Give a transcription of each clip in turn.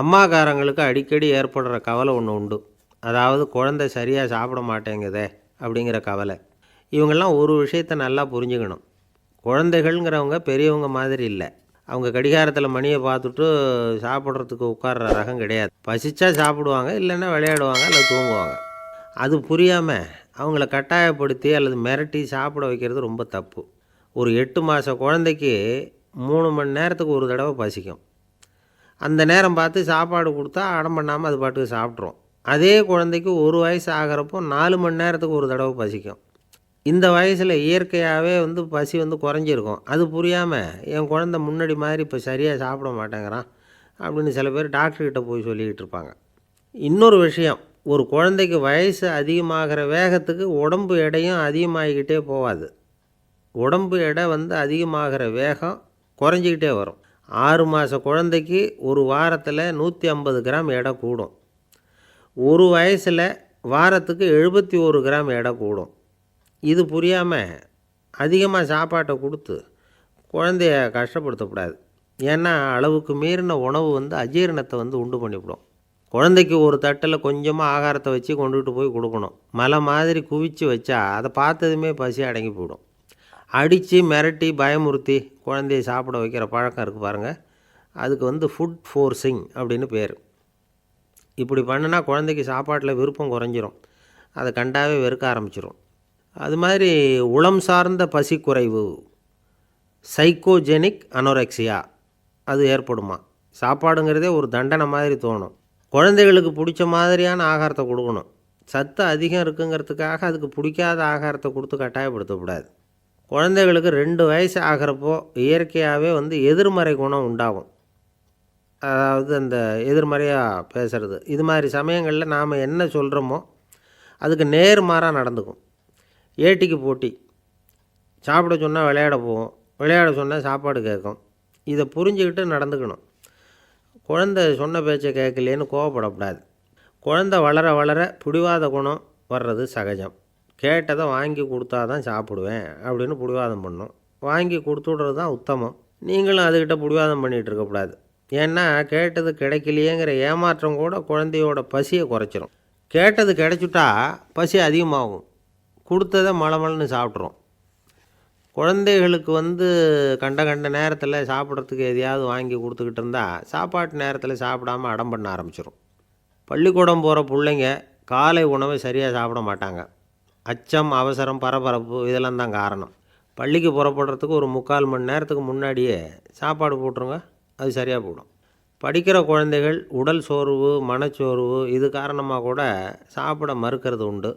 அம்மாக்காரங்களுக்கு அடிக்கடி ஏற்படுற கவலை ஒன்று உண்டு. அதாவது குழந்தை சரியாக சாப்பிட மாட்டேங்குதே அப்படிங்கிற கவலை. இவங்கெல்லாம் ஒரு விஷயத்தை நல்லா புரிஞ்சுக்கணும். குழந்தைகள்ங்கிறவங்க பெரியவங்க மாதிரி இல்லை. அவங்க கடிகாரத்தில் மணியை பார்த்துட்டு சாப்பிட்றதுக்கு உட்கார்ற ரகம் கிடையாது. பசிச்சா சாப்பிடுவாங்க இல்லைன்னா விளையாடுவாங்க இல்லை தூங்குவாங்க. அது புரியாமல் அவங்கள கட்டாயப்படுத்தி அல்லது மிரட்டி சாப்பிட வைக்கிறது ரொம்ப தப்பு. ஒரு எட்டு மாத குழந்தைக்கு மூணு மணி நேரத்துக்கு ஒரு தடவை பசிக்கும். அந்த நேரம் பார்த்து சாப்பாடு கொடுத்தா அடம் பண்ணாமல் அது பாட்டுக்கு சாப்பிட்ரும். அதே குழந்தைக்கு ஒரு வயசு ஆகிறப்போ நாலு மணி நேரத்துக்கு ஒரு தடவை பசிக்கும். இந்த வயசில் இயற்கையாகவே வந்து பசி வந்து குறைஞ்சிருக்கும். அது புரியாமல் என் குழந்தை முன்னாடி மாதிரி இப்போ சரியாக சாப்பிட மாட்டேங்கிறான் அப்படின்னு சில பேர் டாக்டர்கிட்ட போய் சொல்லிக்கிட்டு இருப்பாங்க. இன்னொரு விஷயம் ஒரு குழந்தைக்கு வயசு அதிகமாகிற வேகத்துக்கு உடம்பு எடையும் அதிகமாகிக்கிட்டே போகாது. உடம்பு எடை வந்து அதிகமாகிற வேகம் குறைஞ்சிக்கிட்டே வரும். ஆறு மாத குழந்தைக்கு ஒரு வாரத்தில் நூற்றி ஐம்பது கிராம் எடை கூடும். ஒரு வயசில் வாரத்துக்கு எழுபத்தி ஒரு கிராம் எடை கூடும். இது புரியாமல் அதிகமாக சாப்பாட்டை கொடுத்து குழந்தைய கஷ்டப்படுத்தக்கூடாது. ஏன்னா அளவுக்கு மீறின உணவு வந்து அஜீரணத்தை வந்து உண்டு பண்ணிவிடும். குழந்தைக்கு ஒரு தட்டில் கொஞ்சமாக ஆகாரத்தை வச்சு கொண்டுகிட்டு போய் கொடுக்கணும். மலை மாதிரி குவித்து வச்சா அதை பார்த்ததுமே பசி அடங்கி போயிடும். அடித்து மிரட்டி பயமுறுத்தி குழந்தைய சாப்பிட வைக்கிற பழக்கம் இருக்குது பாருங்கள் அதுக்கு வந்து ஃபுட் ஃபோர்ஸிங் அப்படின்னு பேர். இப்படி பண்ணினா குழந்தைக்கு சாப்பாட்டில் விருப்பம் குறைஞ்சிரும். அதை கண்டாவே வெறுக்க ஆரம்பிச்சிடும் அது மாதிரி உளம் சார்ந்த பசி குறைவு சைக்கோஜெனிக் அனோரெக்சியா அது ஏற்படுமா? சாப்பாடுங்கிறதே ஒரு தண்டனை மாதிரி தோணும். குழந்தைகளுக்கு பிடிச்ச மாதிரியான ஆகாரத்தை கொடுக்கணும். சத்து அதிகம் இருக்குங்கிறதுக்காக அதுக்கு பிடிக்காத ஆகாரத்தை கொடுத்து கட்டாயப்படுத்தக்கூடாது. குழந்தைகளுக்கு ரெண்டு வயசு ஆகிறப்போ இயற்கையாகவே வந்து எதிர்மறை குணம் உண்டாகும். அதாவது அந்த எதிர்மறையாக பேசுகிறது இது மாதிரி சமயங்களில் நாம் என்ன சொல்கிறோமோ அதுக்கு நேர்மாறாக நடந்துக்கும். ஏட்டிக்கு போட்டி. சாப்பிட சொன்னால் விளையாட போவோம். விளையாட சொன்னால் சாப்பாடு கேட்கும். இதை புரிஞ்சுக்கிட்டு நடந்துக்கணும். குழந்தை சொன்ன பேச்சை கேட்கலேன்னு கோவப்படக்கூடாது. குழந்தை வளர வளர பிடிவாத குணம் வர்றது சகஜம். கேட்டதை வாங்கி கொடுத்தா தான் சாப்பிடுவேன் அப்படின்னு பிடிவாதம் பண்ணும். வாங்கி கொடுத்து விட்றது தான் உத்தமம். நீங்களும் அதுக்கிட்ட பிடிவாதம் பண்ணிகிட்டு இருக்கக்கூடாது ஏன்னா கேட்டது கிடைக்கலையேங்கிற ஏமாற்றம் கூட குழந்தையோட பசியை குறைச்சிரும். கேட்டது கிடைச்சிட்டா பசி அதிகமாகும். கொடுத்ததை மலமலன்னு சாப்பிட்றோம். குழந்தைகளுக்கு வந்து கண்ட கண்ட நேரத்தில் சாப்பிட்றதுக்கு எதையாவது வாங்கி கொடுத்துக்கிட்டு இருந்தால் சாப்பாட்டு நேரத்தில் சாப்பிடாம அடம் பண்ண ஆரம்பிச்சிடும் பள்ளிக்கூடம் போகிற பிள்ளைங்க காலை உணவை சரியாக சாப்பிட மாட்டாங்க. அச்சம் அவசரம் பரபரப்பு இதெல்லாம் தான் காரணம். பள்ளிக்கு புறப்படுறதுக்கு ஒரு முக்கால் மணி நேரத்துக்கு முன்னாடியே சாப்பாடு போட்டுருங்க அது சரியாக போடும் படிக்கிற குழந்தைகள் உடல் சோர்வு மனச்சோர்வு இது காரணமாக கூட சாப்பிட மறுக்கிறது உண்டு.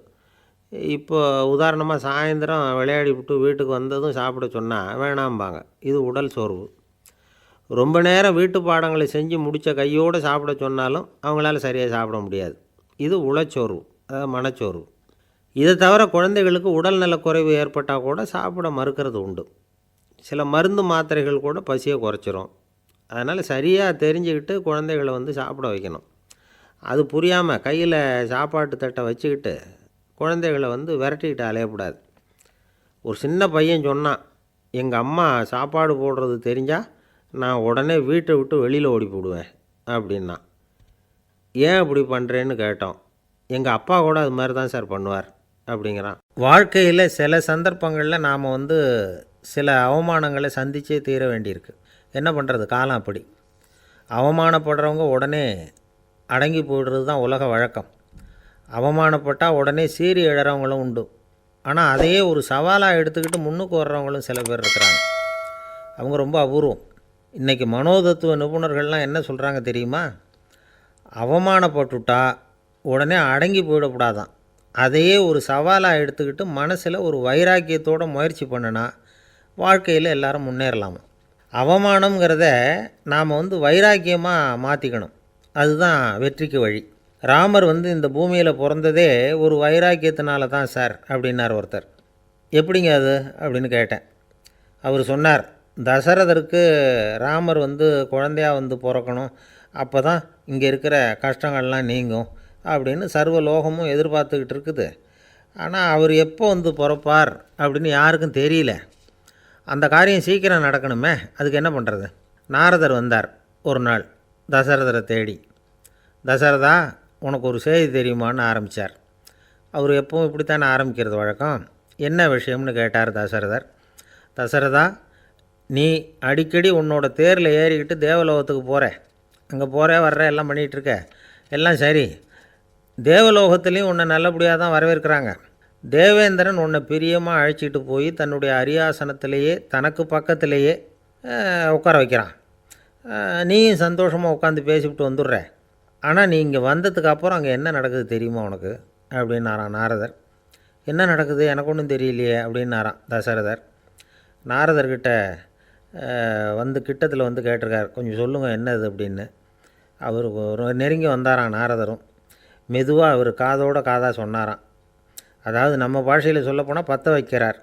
இப்போ உதாரணமாக சாயந்தரம் விளையாடி விட்டு வீட்டுக்கு வந்ததும் சாப்பிட சொன்னால் வேணாம்பாங்க இது உடல் சோர்வு. ரொம்ப நேரம் வீட்டு பாடங்களை செஞ்சு முடித்த கையோடு சாப்பிட சொன்னாலும் அவங்களால சரியாக சாப்பிட முடியாது. இது உளச்சோர்வு அதாவது மனச்சோர்வு. இதை தவிர குழந்தைகளுக்கு உடல் குறைவு ஏற்பட்டால் கூட சாப்பிட மறுக்கிறது உண்டு. சில மருந்து மாத்திரைகள் கூட பசியை குறைச்சிரும். அதனால் சரியாக தெரிஞ்சுக்கிட்டு குழந்தைகளை வந்து சாப்பிட வைக்கணும். அது புரியாமல் கையில் சாப்பாட்டு தட்டை வச்சுக்கிட்டு குழந்தைகளை வந்து விரட்டிக்கிட்டு அலையக்கூடாது. ஒரு சின்ன பையன் சொன்னான் எங்கள் அம்மா சாப்பாடு போடுறது தெரிஞ்சால் நான் உடனே வீட்டை விட்டு வெளியில் ஓடி போடுவேன் அப்படின்னா. ஏன் அப்படி பண்ணுறேன்னு கேட்டோம். எங்கள் அப்பா கூட அது மாதிரி தான் சார் பண்ணுவார். அப்படிங்கிறான். வாழ்க்கையில் சில சந்தர்ப்பங்களில் நாம் வந்து சில அவமானங்களை சந்தித்தே தீர வேண்டியிருக்கு. என்ன பண்ணுறது காலம் அப்படி. அவமானப்படுறவங்க உடனே அடங்கி போயிடுறது தான் உலக வழக்கம். அவமானப்பட்டால் உடனே சீறி எழுறவங்களும் உண்டு. ஆனால் அதையே ஒரு சவாலாக எடுத்துக்கிட்டு முன்னுக்கு வர்றவங்களும் சில பேர் இருக்கிறாங்க. அவங்க ரொம்ப அபூர்வம். இன்றைக்கி மனோதத்துவ நிபுணர்கள்லாம் என்ன சொல்கிறாங்க தெரியுமா? அவமானப்பட்டுட்டா உடனே அடங்கி போயிடக்கூடாதான். அதையே ஒரு சவாலாக எடுத்துக்கிட்டு மனசில் ஒரு வைராக்கியத்தோட முயற்சி பண்ணுனா வாழ்க்கையில் எல்லாரும் முன்னேறலாமா. அவமானங்கிறத நாம் வந்து வைராக்கியமாக மாற்றிக்கணும் அதுதான் வெற்றிக்கு வழி. ராமர் வந்து இந்த பூமியில் பிறந்ததே ஒரு வைராக்கியத்தினால தான் சார் அப்படின்னார் ஒருத்தர். எப்படிங்க அது அப்படின்னு கேட்டேன். அவர் சொன்னார் தசரதருக்கு ராமர் வந்து குழந்தையாக வந்து பிறக்கணும். அப்போ தான் இங்கே இருக்கிற கஷ்டங்கள்லாம் நீங்கும். அப்படின்னு சர்வ லோகமும் எதிர்பார்த்துக்கிட்டு இருக்குது. ஆனால் அவர் எப்போ வந்து பிறப்பார் அப்படின்னு யாருக்கும் தெரியல. அந்த காரியம் சீக்கிரம் நடக்கணுமே அதுக்கு என்ன பண்ணுறது நாரதர் வந்தார் ஒரு நாள் தசரதரை தேடி. தசரதா உனக்கு ஒரு செய்தி தெரியுமான்னு ஆரம்பித்தார் அவர் எப்பவும் இப்படித்தானே ஆரம்பிக்கிறது வழக்கம்? என்ன விஷயம்னு கேட்டார் தசரதர். தசரதா நீ அடிக்கடி உன்னோட தேரில் ஏறிக்கிட்டு தேவலோகத்துக்கு போகிற அங்கே போகிற வர்ற எல்லாம் பண்ணிகிட்ருக்க எல்லாம் சரி. தேவலோகத்துலேயும் உன்னை நல்லபடியாக தான் வரவேற்கிறாங்க. தேவேந்திரன் உன்னை பிரியமாக அழைச்சிட்டு போய் தன்னுடைய அரியாசனத்திலேயே தனக்கு பக்கத்திலேயே உட்கார வைக்கிறான். நீயும் சந்தோஷமாக உட்காந்து பேசிவிட்டு வந்துடுற. ஆனால் நீ இங்கே வந்ததுக்கு அப்புறம் அங்கே என்ன நடக்குது தெரியுமா உனக்கு? அப்படின்னாரான் நாரதர். என்ன நடக்குது? எனக்கு ஒன்றும் தெரியலையே அப்படின்னாரான் தசரதர். நாரதர்கிட்ட வந்து கிட்டத்தில் வந்து கேட்டிருக்கார். கொஞ்சம் சொல்லுங்கள் என்னது அப்படின்னு. அவர் நெருங்கி வந்தாரான் நாரதரும். மெதுவாக அவர் காதோட காதாக சொன்னாராம். அதாவது நம்ம பாஷையில் சொல்லப்போனால் பற்ற வைக்கிறார்.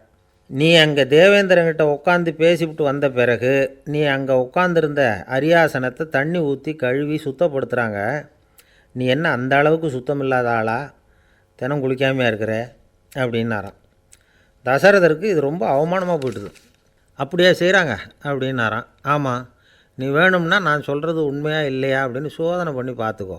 நீ அங்கே தேவேந்திரங்கிட்ட உட்காந்து பேசிவிட்டு வந்த பிறகு நீ அங்கே உட்காந்துருந்த அரியாசனத்தை தண்ணி ஊற்றி கழுவி சுத்தப்படுத்துகிறாங்க நீ என்ன அந்த அளவுக்கு சுத்தம் இல்லாத ஆளா? தினம் குளிக்காமையாக இருக்கிற? அப்படின்னாராம். தசரதருக்கு இது ரொம்ப அவமானமாக போயிட்டுது. அப்படியே செய்கிறாங்க அப்படின்னாராம். ஆமாம் நீ வேணும்னா நான் சொல்கிறது உண்மையாக இல்லையா அப்படின்னு சோதனை பண்ணி பார்த்துக்கோ.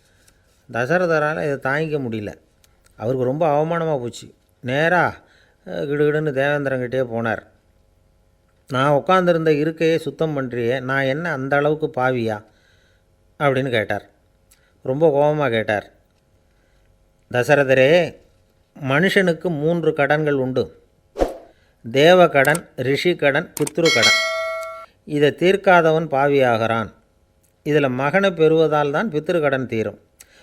தசரதரால் இதை தாங்கிக்க முடியல. அவருக்கு ரொம்ப அவமானமாக போச்சு. நேராக கிடுகிடுன்னு தேவேந்திரங்கிட்டே போனார். நான் உட்காந்துருந்த இருக்கையே சுத்தம் பண்ணுறியே நான் என்ன அந்த அளவுக்கு பாவியா? அப்படின்னு கேட்டார். ரொம்ப கோபமாக கேட்டார். தசரதரே மனுஷனுக்கு மூன்று கடன்கள் உண்டு. தேவ கடன் ரிஷி கடன் பித்ரு கடன் இதை தீர்க்காதவன் பாவியாகிறான். இதில் மகனை பெறுவதால் தான் பித்ரு கடன் தீரும்.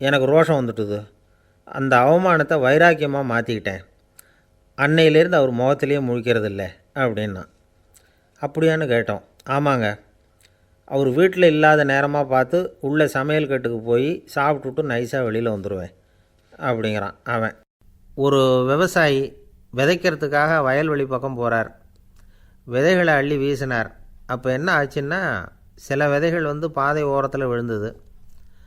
எனக்கு ரோஷம் வந்துட்டுது. அந்த அவமானத்தை வைராக்கியமாக மாற்றிக்கிட்டேன் அன்னையிலேருந்து அவர் முகத்திலேயே முழிக்கிறதில்ல அப்படின்னா. அப்படியான்னு கேட்டோம். ஆமாங்க. அவர் வீட்டில் இல்லாத நேரமாக பார்த்து உள்ளே சமையல் கட்டுக்கு போய் சாப்பிட்டுட்டு நைஸாக வெளியில் வந்துடுவேன் அப்படிங்கிறான் அவன். ஒரு விவசாயி விதைக்கிறதுக்காக வயல்வெளி பக்கம் போகிறார் விதைகளை அள்ளி வீசினார். அப்போ என்ன ஆச்சுன்னா சில விதைகள் வந்து பாதை ஓரத்தில் விழுந்தது.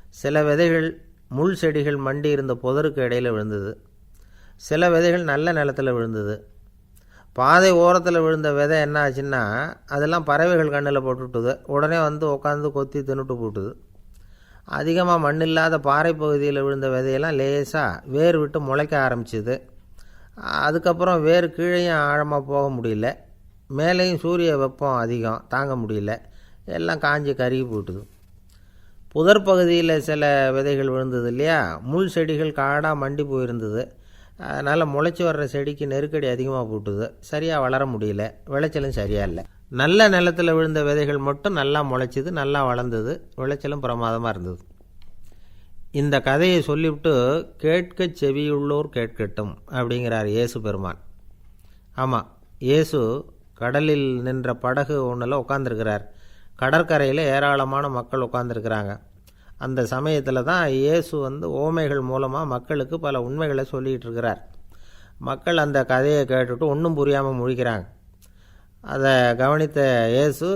சில விதைகள் முள் செடிகள் மண்டி இருந்த புதருக்கு இடையில் விழுந்தது. சில விதைகள் நல்ல நிலத்தில் விழுந்தது. பாதை ஓரத்தில் விழுந்த விதை என்ன ஆச்சுன்னா அதெல்லாம் பறவைகள் கண்ணில் போட்டுவிட்டுது உடனே வந்து உட்காந்து கொத்தி தின்னுட்டு போட்டுது. அதிகமாக மண் இல்லாத பாறை பகுதியில் விழுந்த விதையெல்லாம் லேசாக வேர் விட்டு முளைக்க ஆரம்பிச்சுது. அதுக்கப்புறம் வேர் கீழேயும் ஆழமாக போக முடியல. மேலேயும் சூரிய வெப்பம் அதிகம் தாங்க முடியல. எல்லாம் காஞ்சி கருகி போட்டுது. புதர் பகுதியில் சில விதைகள் விழுந்தது இல்லையா? முள் செடிகள் காடாக மண்டி போயிருந்தது. அதனால் முளைச்சி வர்ற செடிக்கு நெருக்கடி அதிகமாக போட்டுது. சரியாக வளர முடியல. விளைச்சலும் சரியாக இல்லை. நல்ல நிலத்தில் விழுந்த விதைகள் மட்டும் நல்லா முளைச்சிது நல்லா வளர்ந்தது. விளைச்சலும் பிரமாதமாக இருந்தது. இந்த கதையை சொல்லிவிட்டு கேட்க செவியுள்ளோர் கேட்கட்டும் அப்படிங்கிறார் இயேசு பெருமான். ஆமாம் இயேசு கடலில் நின்ற படகு ஒன்றில் உட்காந்துருக்கிறார் கடற்கரையில் ஏராளமான மக்கள் உட்காந்துருக்கிறாங்க அந்த சமயத்தில் தான் இயேசு வந்து ஓமைகள் மூலமாக மக்களுக்கு பல உண்மைகளை சொல்லிகிட்டு இருக்கிறார். மக்கள் அந்த கதையை கேட்டுட்டு ஒன்றும் புரியாமல் முழிக்கிறாங்க. அதை கவனித்த இயேசு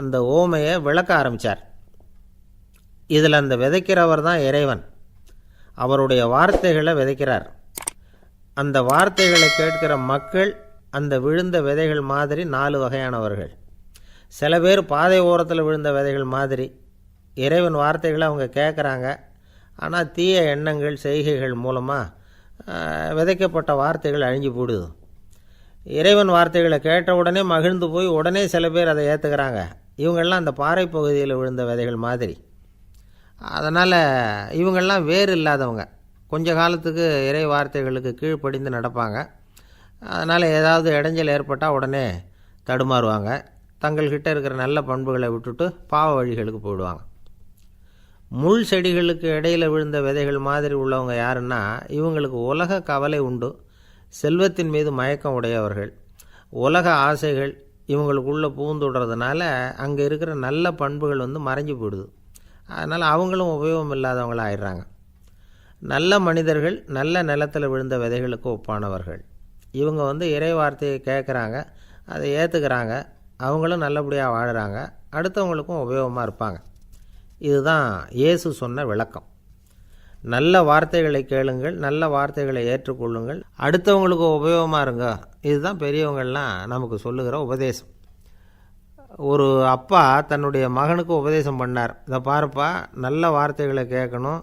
அந்த ஓமையை விளக்க ஆரம்பித்தார் இதில் அந்த விதைக்கிறவர் தான் இறைவன். அவருடைய வார்த்தைகளை விதைக்கிறார். அந்த வார்த்தைகளை கேட்கிற மக்கள் அந்த விழுந்த விதைகள் மாதிரி நாலு வகையானவர்கள். சில பேர் பாதை ஓரத்தில் விழுந்த விதைகள் மாதிரி. இறைவன் வார்த்தைகளை அவங்க கேட்குறாங்க ஆனால் தீய எண்ணங்கள் செய்கைகள் மூலமாக விதைக்கப்பட்ட வார்த்தைகள் அழிஞ்சு போடுது இறைவன் வார்த்தைகளை கேட்ட உடனே மகிழ்ந்து போய் உடனே சில பேர் அதை ஏற்றுக்கிறாங்க இவங்கெல்லாம் அந்த பாறை பகுதியில் விழுந்த விதைகள் மாதிரி. அதனால் இவங்கெல்லாம் வேறு இல்லாதவங்க. கொஞ்ச காலத்துக்கு இறை வார்த்தைகளுக்கு கீழ்ப்படிந்து நடப்பாங்க. அதனால் ஏதாவது இடைஞ்சல் ஏற்பட்டால் உடனே தடுமாறுவாங்க. தங்கள்கிட்ட இருக்கிற நல்ல பண்புகளை விட்டுட்டு பாவ வழிகளுக்கு போயிடுவாங்க. முள் செடிகளுக்கு இடையில் விழுந்த விதைகள் மாதிரி உள்ளவங்க யாருன்னா இவங்களுக்கு உலக கவலை உண்டு. செல்வத்தின் மீது மயக்கம் உடையவர்கள். உலக ஆசைகள் இவங்களுக்குள்ளே பூந்துடுறதுனால அங்கே இருக்கிற நல்ல பண்புகள் வந்து மறைஞ்சு போயிடுது. அதனால் அவங்களும் உபயோகம் இல்லாதவங்களாக ஆயிடுறாங்க. நல்ல மனிதர்கள் நல்ல நிலத்தில் விழுந்த விதைகளுக்கு ஒப்பானவர்கள். இவங்க வந்து இறை வார்த்தையை கேட்குறாங்க அதை ஏற்றுக்கிறாங்க அவங்களும் நல்லபடியாக வாழுறாங்க. அடுத்தவங்களுக்கும் உபயோகமாக இருப்பாங்க. இதுதான் இயேசு சொன்ன விளக்கம். நல்ல வார்த்தைகளை கேளுங்கள் நல்ல வார்த்தைகளை ஏற்றுக்கொள்ளுங்கள். அடுத்தவங்களுக்கு உபயோகமாக இருங்க. இதுதான் பெரியவங்கள்லாம் நமக்கு சொல்லுகிற உபதேசம். ஒரு அப்பா தன்னுடைய மகனுக்கு உபதேசம் பண்ணார். இதை பாருப்பா நல்ல வார்த்தைகளை கேட்கணும்.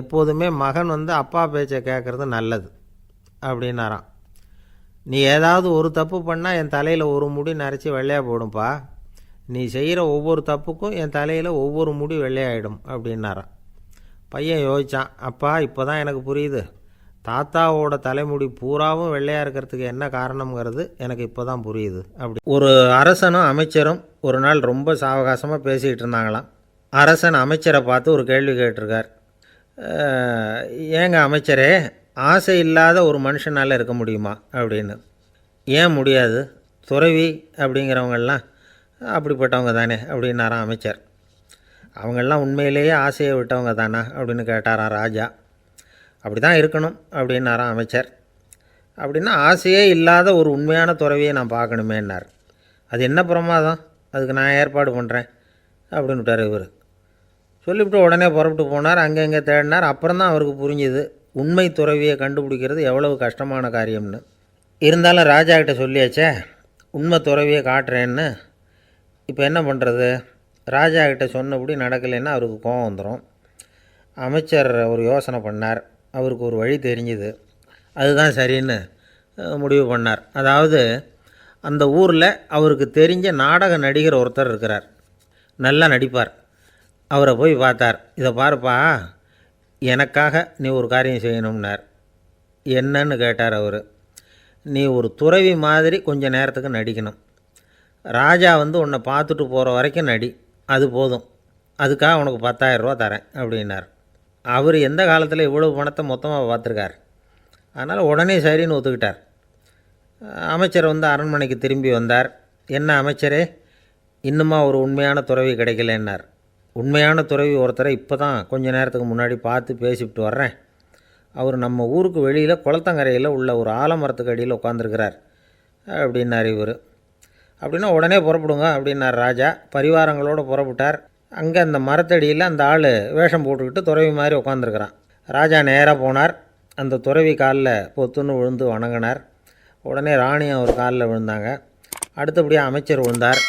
எப்போதுமே மகன் வந்து அப்பா பேச்சை கேட்குறது நல்லது. அப்படின்னாராம். நீ ஏதாவது ஒரு தப்பு பண்ணால் என் தலையில் ஒரு முடி நரைச்சி வெள்ளையாக போடும்பா. நீ செய்கிற ஒவ்வொரு தப்புக்கும் என் தலையில் ஒவ்வொரு முடி வெள்ளையாயிடும் அப்படின்னாராம். பையன் யோசித்தான் அப்பா இப்போ தான் எனக்கு புரியுது. தாத்தாவோட தலைமுடி பூராவும் வெள்ளையாக இருக்கிறதுக்கு என்ன காரணம்ங்கிறது எனக்கு இப்போ தான் புரியுது. அப்படி ஒரு அரசனும் அமைச்சரும் ஒரு நாள் ரொம்ப சாவகாசமாக பேசிக்கிட்டு இருந்தாங்களாம். அரசன் அமைச்சரை பார்த்து ஒரு கேள்வி கேட்டிருக்கார். ஏங்க அமைச்சரே ஆசை இல்லாத ஒரு மனுஷனால் இருக்க முடியுமா அப்படின்னு? ஏன் முடியாது? துறவி அப்படிங்கிறவங்கெல்லாம் அப்படிப்பட்டவங்க தானே அப்படின்னாராம் அமைச்சர். அவங்கெல்லாம் உண்மையிலேயே ஆசையை விட்டவங்க தானா அப்படின்னு கேட்டாராம் ராஜா. அப்படி தான் இருக்கணும் அப்படின்னாராம் அமைச்சர். அப்படின்னா ஆசையே இல்லாத ஒரு உண்மையான துறவியை நான் பார்க்கணுமேன்னார். அது என்ன பிரமாதம்? அதுக்கு நான் ஏற்பாடு பண்ணுறேன் அப்படின்னு விட்டார் இவர். சொல்லிவிட்டு உடனே புறப்பட்டு போனார். அங்கே இங்கே தேடினார். அப்புறம் தான் அவருக்கு புரிஞ்சுது. உண்மை துறவியை கண்டுபிடிக்கிறது எவ்வளவு கஷ்டமான காரியம்னு. இருந்தாலும் ராஜா கிட்ட சொல்லியாச்சே உண்மை துறவியை காட்டுறேன்னு. இப்போ என்ன பண்ணுறது ராஜா கிட்ட சொன்னபடி நடக்கலைன்னா அவருக்கு கோபம் வந்துடும் அமைச்சர் ஒரு யோசனை பண்ணார். அவருக்கு ஒரு வழி தெரிஞ்சுது. அதுதான் சரின்னு முடிவு பண்ணார். அதாவது அந்த ஊரில் அவருக்கு தெரிஞ்ச நாடக நடிகர் ஒருத்தர் இருக்கிறார். நல்லா நடிப்பார். அவரை போய் பார்த்தார். இதை பாருப்பா எனக்காக நீ ஒரு காரியம் செய்யணும்னார். என்னன்னு கேட்டார் அவர். நீ ஒரு துறவி மாதிரி கொஞ்சம் நேரத்துக்கு நடிக்கணும். ராஜா வந்து உன்னை பார்த்துட்டு போகிற வரைக்கும் நடி. அது போதும். அதுக்காக உனக்கு 10000 ரூபா தரேன் அப்படின்னார். அவர் எந்த காலத்தில் இவ்வளவு பணத்தை மொத்தமாக பார்த்துருக்கார்? அதனால் உடனே சரின்னு ஒத்துக்கிட்டார். அமைச்சர் வந்து அரண்மனைக்கு திரும்பி வந்தார். என்ன அமைச்சரே? இன்னுமா ஒரு உண்மையான துறவி கிடைக்கலன்னார். உண்மையான துறவி ஒருத்தரை இப்போ தான் கொஞ்ச நேரத்துக்கு முன்னாடி பார்த்து பேசிவிட்டு வர்றேன். அவர் நம்ம ஊருக்கு வெளியில் குளத்தங்கரையில் உள்ள ஒரு ஆலமரத்துக்கு அடியில் உட்காந்துருக்கிறார் அப்படின்னார் இவர். அப்படின்னா உடனே புறப்படுங்க அப்படின்னார் ராஜா. பரிவாரங்களோடு புறப்பட்டார். அங்கே அந்த மரத்தடியில் அந்த ஆள் வேஷம் போட்டுக்கிட்டு துறவி மாதிரி உட்காந்துருக்கிறான் ராஜா நேராக போனார். அந்த துறவி காலில் பொத்துன்னு விழுந்து வணங்கினார். உடனே ராணி அவர் காலில் விழுந்தாங்க. அடுத்தபடியாக அமைச்சர் விழுந்தார்.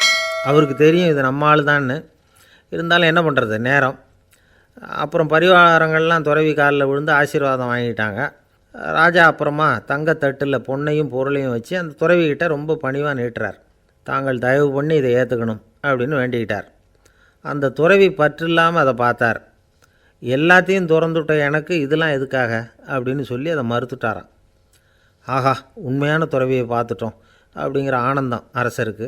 அவருக்கு தெரியும் இது நம்ம ஆள் தான்னு இருந்தாலும் என்ன பண்ணுறது நேரம். அப்புறம் பரிவாரங்கள்லாம் துறவி காலில் விழுந்து ஆசீர்வாதம் வாங்கிட்டாங்க. ராஜா அப்புறமா தங்கத்தட்டில் பொன்னையும் பொருளையும் வச்சு அந்த துறவிகிட்ட ரொம்ப பணிவாக நீட்டுறார். தாங்கள் தயவு பண்ணி இதை ஏற்றுக்கணும் அப்படின்னு வேண்டிக்கிட்டார். அந்த துறவி பற்றில்லாமல் அதை பார்த்தார். எல்லாத்தையும் திறந்துட்ட எனக்கு இதெல்லாம் எதுக்காக? அப்படின்னு சொல்லி அதை மறுத்துட்டாராம். ஆஹா உண்மையான துறவியை பார்த்துட்டோம் அப்படிங்கிற ஆனந்தம் அரசருக்கு.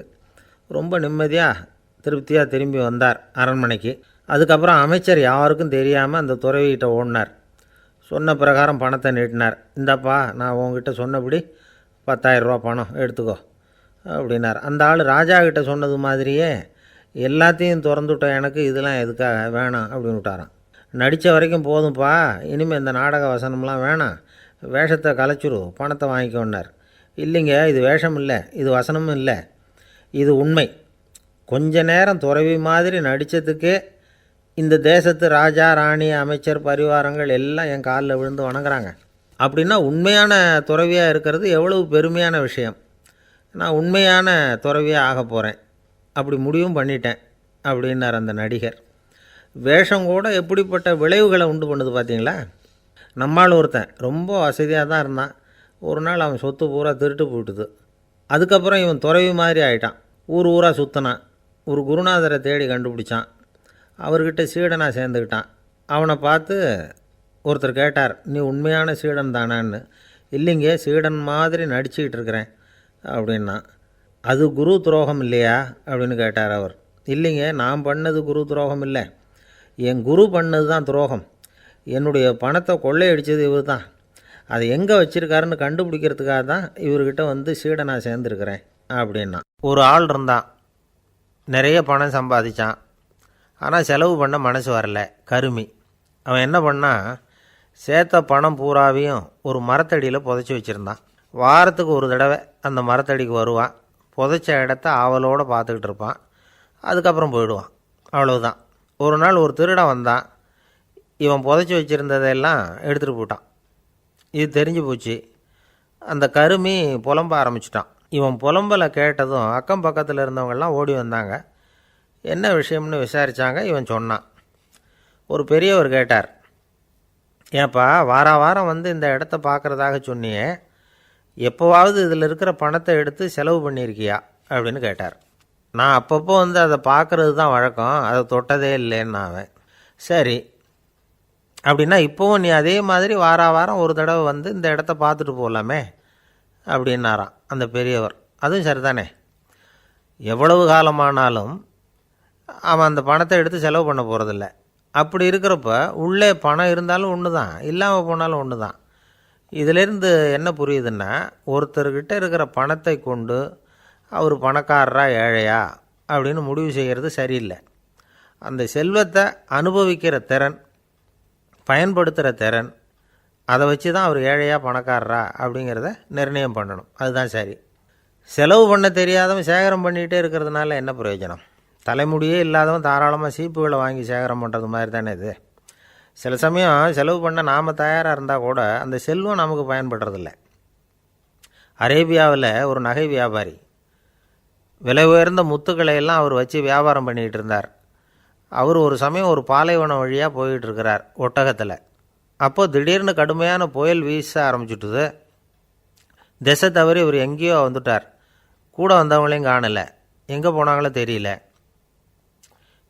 ரொம்ப நிம்மதியாக திருப்தியாக திரும்பி வந்தார் அரண்மனைக்கு. அதுக்கப்புறம் அமைச்சர் யாருக்கும் தெரியாமல் அந்த துறவிகிட்ட ஓடினார். சொன்ன பிரகாரம் பணத்தை நீட்டினார். இந்தாப்பா நான் உங்ககிட்ட சொன்னபடி 10000 ரூபா பணம் எடுத்துக்கோ அப்படின்னார். அந்த ஆள் ராஜா கிட்ட சொன்னது மாதிரியே எல்லாத்தையும் திறந்துட்ட எனக்கு இதெல்லாம் எதுக்காக வேணாம் அப்படின்னு விட்டாராம். நடித்த வரைக்கும் போதும்ப்பா இனிமேல் இந்த நாடக வசனம்லாம் வேணாம். வேஷத்தை கலைச்சிரு பணத்தை வாங்கிக்கோன்னார். இல்லைங்க இது வேஷம் இல்லை இது வசனமும் இல்லை இது உண்மை. கொஞ்ச நேரம் துறவி மாதிரி நடித்ததுக்கே இந்த தேசத்து ராஜா ராணி அமைச்சர் பரிவாரங்கள் எல்லாம் என் காலில் விழுந்து வணங்குறாங்க. அப்படின்னா உண்மையான துறவியாக இருக்கிறது எவ்வளவு பெருமையான விஷயம். நான் உண்மையான துறவியாக ஆக போகிறேன் அப்படி முடிவும் பண்ணிட்டேன் அப்படின்னார் அந்த நடிகர். வேஷம் கூட எப்படிப்பட்ட விளைவுகளை உண்டு பண்ணுது பார்த்தீங்களா? நம்மால் ஒருத்தன் ரொம்ப வசதியாக தான் இருந்தான். ஒரு நாள் அவன் சொத்து பூரா திருட்டு போட்டுது அதுக்கப்புறம் இவன் துறவி மாதிரி ஆயிட்டான். ஊர் ஊராக சுற்றினான் ஒரு குருநாதரை தேடி கண்டுபிடிச்சான். அவர்கிட்ட சீடனாக சேர்ந்துக்கிட்டான். அவனை பார்த்து ஒருத்தர் கேட்டார் நீ உண்மையான சீடன் தானான்னு. இல்லைங்க சீடன் மாதிரி நடிச்சுக்கிட்டு இருக்கிறேன் அப்படின்னா அது குரு துரோகம் இல்லையா? அப்படின்னு கேட்டார் அவர். இல்லைங்க நான் பண்ணது குரு துரோகம் இல்லை. என் குரு பண்ணது தான் துரோகம். என்னுடைய பணத்தை கொள்ளையடிச்சது இவர் தான். அதை எங்கே வச்சிருக்காருன்னு கண்டுபிடிக்கிறதுக்காக தான் இவர்கிட்ட வந்து சீடனாக சேர்ந்துருக்கிறேன் அப்படின்னா ஒரு ஆள் இருந்தான். நிறைய பணம் சம்பாதிச்சான். ஆனால் செலவு பண்ண மனசு வரல. கருமி. அவன் என்ன பண்ணான் சேர்த்த பணம் பூராவையும் ஒரு மரத்தடியில் புதைச்சி வச்சுருந்தான். வாரத்துக்கு ஒரு தடவை அந்த மரத்தடிக்கு வருவான். புதைச்ச இடத்த ஆவலோடு பார்த்துக்கிட்டு இருப்பான். அதுக்கப்புறம் போயிடுவான். அவ்வளவுதான். ஒரு நாள் ஒரு திருடன் வந்தான். இவன் புதைச்சி வச்சுருந்ததெல்லாம் எடுத்துகிட்டு போயிட்டான். இது தெரிஞ்சு போச்சு. அந்த கருமி புலம்ப ஆரம்பிச்சிட்டான். இவன் புலம்பலை கேட்டதும் அக்கம் பக்கத்தில் இருந்தவங்கெல்லாம் ஓடி வந்தாங்க. என்ன விஷயம்னு விசாரித்தாங்க இவன் சொன்னான். ஒரு பெரியவர் கேட்டார் ஏப்பா வார வாரம் வந்து இந்த இடத்த பார்க்குறதாக சொன்னியே. எப்போவாவது இதில் இருக்கிற பணத்தை எடுத்து செலவு பண்ணியிருக்கியா? அப்படின்னு கேட்டார். நான் அப்பப்போ வந்து அதை பார்க்குறது தான் வழக்கம். அதை தொட்டதே இல்லைன்னு அவன் சரி. அப்படின்னா இப்போவும் நீ அதே மாதிரி வார வாரம் ஒரு தடவை வந்து இந்த இடத்த பார்த்துட்டு போகலாமே அப்படின்னாராம். அந்த பெரியவர் அதுவும் சரிதானே? எவ்வளவு காலமானாலும் அவன் அந்த பணத்தை எடுத்து செலவு பண்ண போகிறதில்ல அப்படி இருக்கிறப்ப உள்ளே பணம் இருந்தாலும் ஒன்று தான் இல்லாமல் போனாலும் ஒன்று தான் இதிலேருந்து என்ன புரியுதுன்னா ஒருத்தர்கிட்ட இருக்கிற பணத்தை கொண்டு அவர் பணக்காரரா ஏழையா அப்படின்னு முடிவு செய்கிறது சரியில்லை. அந்த செல்வத்தை அனுபவிக்கிற திறன் பயன்படுத்துகிற திறன் அதை வச்சு தான் அவர் ஏழையாக பணக்காரரா அப்படிங்கிறத நிர்ணயம் பண்ணணும். அதுதான் சரி. செலவு பண்ண தெரியாதவன் சேகரம் பண்ணிகிட்டே இருக்கிறதுனால என்ன பிரயோஜனம்? தலைமுடியே இல்லாதவன் தாராளமாக சீப்புகளை வாங்கி சேகரம் பண்ணுறது மாதிரி தானே இது? சில சமயம் செலவு பண்ண நாம் தயாராக இருந்தால் கூட அந்த செல்வம் நமக்கு பயன்படுறதில்ல. அரேபியாவில் ஒரு நகை வியாபாரி விலை உயர்ந்த முத்துக்களை எல்லாம் அவர் வச்சு வியாபாரம் பண்ணிகிட்டு இருந்தார். அவர் ஒரு சமயம் ஒரு பாலைவனம் வழியாக போயிட்டு இருக்கிறார் ஒட்டகத்தில். அப்போது திடீர்னு கடுமையான புயல் வீச ஆரம்பிச்சுட்டுது. திசை தவறி இவர் எங்கேயோ வந்துட்டார். கூட வந்தவங்களையும் காணலை. எங்கே போனாங்களோ தெரியல.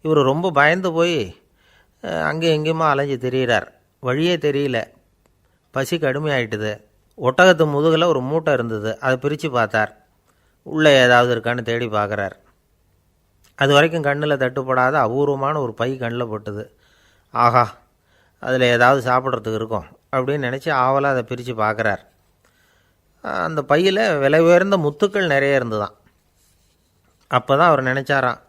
இவர் ரொம்ப பயந்து போய் அங்கேயும் எங்கேயுமா அலைஞ்சு தெரிகிறார் வழியே தெரியல. பசி கடுமையாயிட்டுது. ஒட்டகத்து முதுகில் ஒரு மூட்டை இருந்தது. அதை பிரித்து பார்த்தார். உள்ளே ஏதாவது இருக்கான்னு தேடி பார்க்குறார். அது வரைக்கும் கண்ணில் தட்டுப்படாத அபூர்வமான ஒரு பை கண்ணில் பட்டுது. ஆஹா அதில் ஏதாவது சாப்பிட்றதுக்கு இருக்கும் அப்படின்னு நினச்சி ஆவலாக அதை பிரித்து பார்க்குறார். அந்த பையில் விலை உயர்ந்த முத்துக்கள் நிறைய இருந்துதான். அப்போ தான் அவர் நினச்சாராம்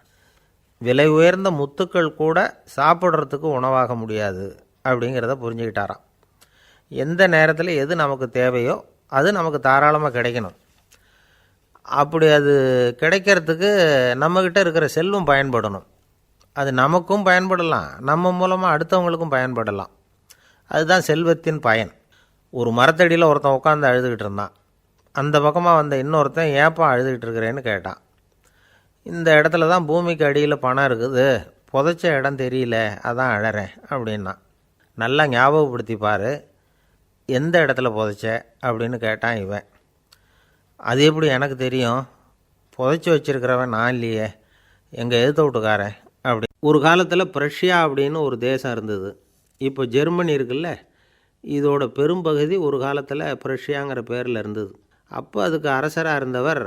விலை உயர்ந்த முத்துக்கள் கூட சாப்பிட்றதுக்கு உணவாக முடியாது அப்படிங்கிறத புரிஞ்சுக்கிட்டாராம். எந்த நேரத்தில் எது நமக்கு தேவையோ அது நமக்கு தாராளமாக கிடைக்கணும். அப்படி அது கிடைக்கிறதுக்கு நம்மக்கிட்ட இருக்கிற செல்வம் பயன்படணும். அது நமக்கும் பயன்படலாம். நம்ம மூலமாக அடுத்தவங்களுக்கும் பயன்படலாம். அதுதான் செல்வத்தின் பயன். ஒரு மரத்தடியில் ஒருத்தன் உட்காந்து அழுதுகிட்டு இருந்தான். அந்த பக்கமாக வந்த இன்னொருத்தன் ஏப்பா அழுதுகிட்டு இருக்கிறேன்னு கேட்டான். இந்த இடத்துல தான் பூமிக்கு அடியில் பணம் இருக்குது. புதைச்ச இடம் தெரியல. அதான் அழறேன் அப்படின்னா நல்லா ஞாபகப்படுத்தி பார். எந்த இடத்துல புதைச்ச? அப்படின்னு கேட்டான் இவன். அது எப்படி எனக்கு தெரியும்? புதைச்சி வச்சிருக்கிறவன் நான் இல்லையே. எங்கள் எழுத்த வீட்டுக்காரன்? ஒரு காலத்தில் பிரஷ்யா அப்படின்னு ஒரு தேசம் இருந்தது. இப்போ ஜெர்மனி இருக்குல்ல இதோட பெரும்பகுதி ஒரு காலத்தில் பிரஷ்யாங்கிற பேரில் இருந்தது. அப்போ அதுக்கு அரசராக இருந்தவர்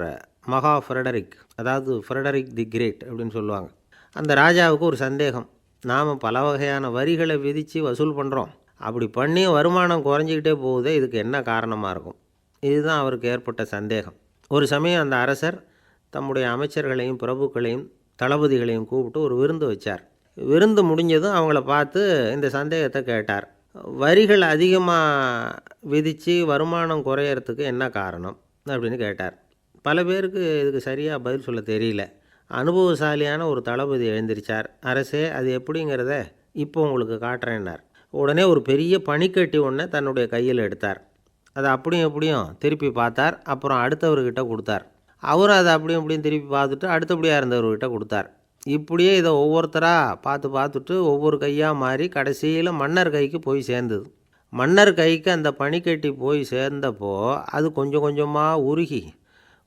மகா ஃப்ரெடரிக் அதாவது ஃப்ரெடரிக் தி கிரேட் அப்படின்னு சொல்லுவாங்க. அந்த ராஜாவுக்கு ஒரு சந்தேகம் நாம் பல வகையான வரிகளை விதித்து வசூல் பண்ணுறோம் அப்படி பண்ணி வருமானம் குறைஞ்சிக்கிட்டே போகுதே இதுக்கு என்ன காரணமாக இருக்கும்? இதுதான் அவருக்கு ஏற்பட்ட சந்தேகம். ஒரு சமயம் அந்த அரசர் தம்முடைய அமைச்சர்களையும் பிரபுக்களையும் தளபதிகளையும் கூப்பிட்டு ஒரு விருந்து வச்சார். விருந்து முடிஞ்சதும் அவங்கள பார்த்து இந்த சந்தேகத்தை கேட்டார். வரிகள் அதிகமாக விதித்து வருமானம் குறையறதுக்கு என்ன காரணம் அப்படின்னு கேட்டார். பல பேருக்கு இதுக்கு சரியாக பதில் சொல்ல தெரியல. அனுபவசாலியான ஒரு தளபதி எழுந்திருச்சார். அரசே அது எப்படிங்கிறத இப்போ உங்களுக்கு காட்டுறேன்னார். உடனே ஒரு பெரிய பனிக்கட்டி ஒன்றை தன்னுடைய கையில் எடுத்தார். அதை அப்படியும் எப்படியும் திருப்பி பார்த்தார். அப்புறம் அடுத்தவர்கிட்ட கொடுத்தார். அவரும் அதை அப்படியும் அப்படியும் திருப்பி பார்த்துட்டு அடுத்தபடியாக இருந்தவர்கிட்ட கொடுத்தார். இப்படியே இதை ஒவ்வொருத்தராக பார்த்து பார்த்துட்டு ஒவ்வொரு கையாக மாறி கடைசியில் மன்னர் கைக்கு போய் சேர்ந்தது. மன்னர் கைக்கு அந்த பனிக்கட்டி போய் சேர்ந்தப்போ அது கொஞ்சம் கொஞ்சமாக உருகி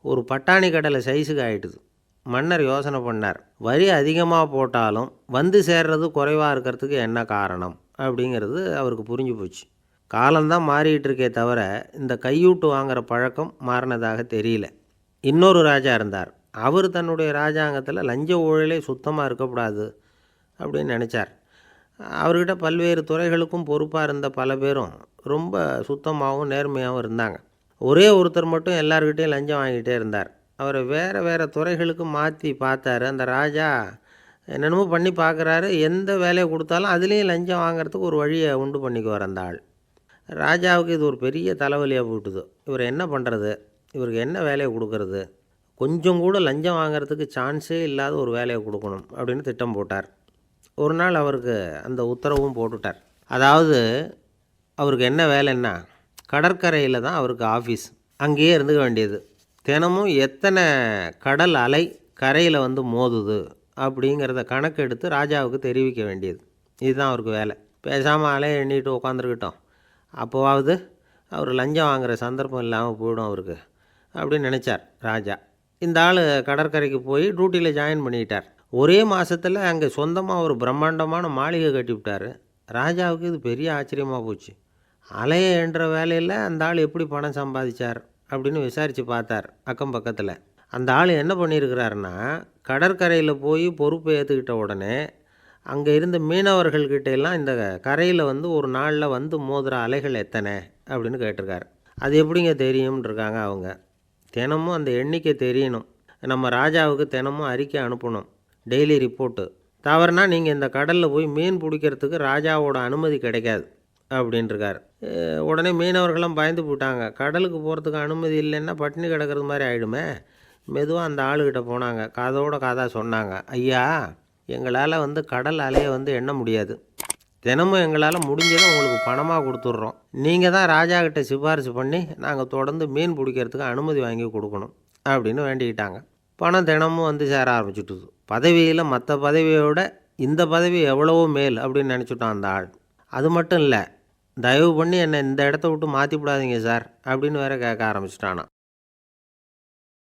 ஒரு பட்டாணி கடலை சைஸுக்கு ஆயிட்டுது. மன்னர் யோசனை பண்ணார் வரி அதிகமாக போட்டாலும் வந்து சேர்றது குறைவாக இருக்கிறதுக்கு என்ன காரணம் அப்படிங்கிறது அவருக்கு புரிஞ்சு போச்சு. காலம்தான் மாறிட்டு இருக்கே தவிர இந்த கையூட்டு வாங்குகிற பழக்கம் மாறினதாக தெரியல. இன்னொரு ராஜா இருந்தார். அவர் தன்னுடைய ராஜாங்கத்தில் லஞ்ச ஊழலே சுத்தமாக இருக்கக்கூடாது அப்படின்னு நினச்சார். அவர்கிட்ட பல்வேறு துறைகளுக்கும் பொறுப்பாக இருந்த பல பேரும் ரொம்ப சுத்தமாகவும் நேர்மையாகவும் இருந்தாங்க. ஒரே ஒருத்தர் மட்டும் எல்லார்கிட்டேயும் லஞ்சம் வாங்கிட்டே இருந்தார். அவரை வேறு வேறு துறைகளுக்கு மாற்றி பார்த்தாரு. அந்த ராஜா என்னென்னமோ பண்ணி பார்க்குறாரு. எந்த வேலையை கொடுத்தாலும் அதுலேயும் லஞ்சம் வாங்குறதுக்கு ஒரு வழியை உண்டு பண்ணிக்குவார் அந்த ஆள். ராஜாவுக்கு இது ஒரு பெரிய தலைவலியாக போட்டுது இவர் என்ன பண்ணுறது இவருக்கு என்ன வேலையை கொடுக்கறது? கொஞ்சம் கூட லஞ்சம் வாங்குறதுக்கு சான்ஸே இல்லாத ஒரு வேலையை கொடுக்கணும் அப்படின்னு திட்டம் போட்டார். ஒரு நாள் அவருக்கு அந்த உத்தரவும் போட்டுட்டார். அதாவது அவருக்கு என்ன வேலைன்னா கடற்கரையில் தான் அவருக்கு ஆஃபீஸ். அங்கேயே இருந்துக்க வேண்டியது. தினமும் எத்தனை கடல் அலை கரையில் வந்து மோதுது அப்படிங்கிறத கணக்கெடுத்து ராஜாவுக்கு தெரிவிக்க வேண்டியது. இதுதான் அவருக்கு வேலை. பேசாமல் அலையை எண்ணிட்டு உட்காந்துருக்கிட்டோம் அப்போவாவது அவர் லஞ்சம் வாங்குகிற சந்தர்ப்பம் இல்லாமல் போயிடும் அவருக்கு. அப்படின்னு நினச்சார் ராஜா. இந்த ஆள் கடற்கரைக்கு போய் டியூட்டியில் ஜாயின் பண்ணிக்கிட்டார் ஒரே மாதத்தில் அங்கே சொந்தமாக ஒரு பிரம்மாண்டமான மாளிகை கட்டிவிட்டார் ராஜாவுக்கு இது பெரிய ஆச்சரியமாக போச்சு. அலையை என்ற வேலையில் அந்த ஆள் எப்படி பணம் சம்பாதிச்சார் அப்படின்னு விசாரித்து பார்த்தார் அக்கம் பக்கத்தில். அந்த ஆள் என்ன பண்ணியிருக்கிறாருன்னா கடற்கரையில் போய் பொறுப்பை ஏற்றுக்கிட்ட உடனே அங்கே இருந்த மீனவர்கள்கிட்ட எல்லாம் இந்த கரையில் வந்து ஒரு நாளில் வந்து மோதுற அலைகள் எத்தனை அப்படின்னு கேட்டிருக்காரு. அது எப்படிங்க தெரியும்னு இருக்காங்க அவங்க. தினமும் அந்த எண்ணிக்கை தெரியணும். நம்ம ராஜாவுக்கு தினமும் அறிக்கை அனுப்பணும். டெய்லி ரிப்போர்ட்டு தவறுனா நீங்கள் இந்த கடலில் போய் மீன் பிடிக்கிறதுக்கு ராஜாவோட அனுமதி கிடைக்காது அப்படின்ட்டுருக்கார் உடனே மீனவர்கள்லாம் பயந்து போட்டாங்க கடலுக்கு போகிறதுக்கு அனுமதி இல்லைன்னா பட்டினி கிடக்கிறது மாதிரி ஆகிடுமே மெதுவாக அந்த ஆளுகிட்ட போனாங்க. காதோட காதாக சொன்னாங்க. ஐயா எங்களால் வந்து கடல் அலையை வந்து எண்ண முடியாது. தினமும் எங்களால் முடிஞ்சதை உங்களுக்கு பணமாக கொடுத்துட்றோம். நீங்கள் தான் ராஜா கிட்ட சிபாரிசு பண்ணி நாங்கள் தொடர்ந்து மீன் பிடிக்கிறதுக்கு அனுமதி வாங்கி கொடுக்கணும் அப்படின்னு வேண்டிக்கிட்டாங்க. பணம் தினமும் வந்து சேர ஆரம்பிச்சுட்டுது. பதவியில் மற்ற பதவியோட இந்த பதவி எவ்வளவோ மேல் அப்படின்னு நினச்சிட்டான் அந்த ஆள். அது மட்டும் இல்லை தயவு பண்ணி என்னை இந்த இடத்த விட்டு மாற்றி விடாதீங்க சார் அப்படின்னு வேற கேட்க ஆரம்பிச்சிட்டானா.